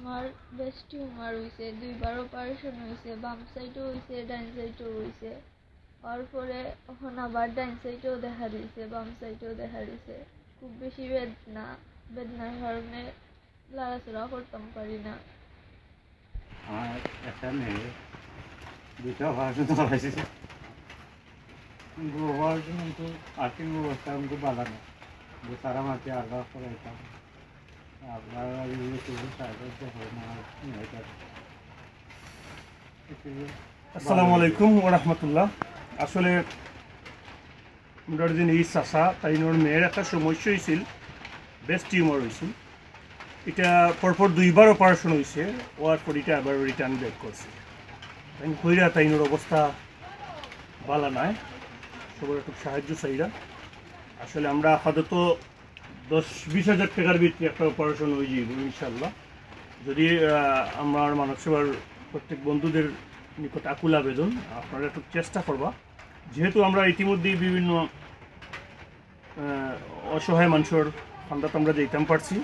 আমার best tumour হয়েছে দুইবার অপারেশন হয়েছে বাম সাইডও হয়েছে ডাইন সাইডও হয়েছে হওয়ার পরে এখন আবার ডাইন সাইডেও দেখা দিয়েছে বাম সাইডেও দেখা দিয়েছে খুব বেশি বেদনা, বেদনার কারণে লড়াচড়া করতাম পারি না। আমার একটা অবস্থা কিন্তু ভালো যে তারা আলাদা করাইতাম। আপনার আসসালামু আলাইকুম ওরহমতুল্লাহ আসলে যে এই চাষা তাই ওর মেয়ের একটা সমস্যা হয়েছিল বেস্ট টিউমার হয়েছিল এটা পরপর দুইবার অপারেশন হয়েছে হওয়ার পর এটা আবার রিটার্ন ব্যাক করছে। তাই কইরা তাইনোর অবস্থা ভালো নয় সবার একটু সাহায্য চাইরা। আসলে আমরা আপাতত দশ বিশ হাজার টাকার ভিত্তি একটা অপারেশন হয়ে যাইব ইনশাল্লাহ যদি আমার মানব সেবার প্রত্যেক বন্ধুদের নিকট আকুল আবেদন, আপনারা একটু চেষ্টা করবা। যেহেতু আমরা ইতিমধ্যেই বিভিন্ন অসহায় মানুষের ফান্দাত আমরা যেতাম পারছি,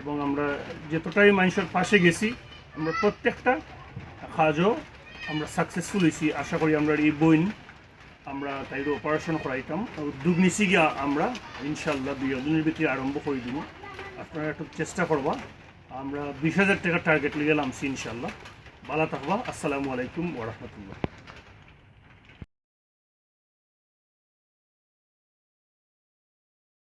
এবং আমরা যতটাই মানুষের পাশে গেছি, আমরা প্রত্যেকটা কাজও আমরা সাকসেসফুল হয়েছি আশা করি আমরা এই বইন আমরা তাই অপারেশন করাইতাম। উদ্যোগ নিছি গিয়া আমরা ইনশাল্লাহ দুই দিনের ভিতরে আরম্ভ করে দিব। আপনারা একটু চেষ্টা করবা। আমরা বিশ হাজার টাকার টার্গেট লিগে নামছি ইনশাল্লাহ ভালো থাকবা। আসসালামু আলাইকুম ওরহমতুল্লাহ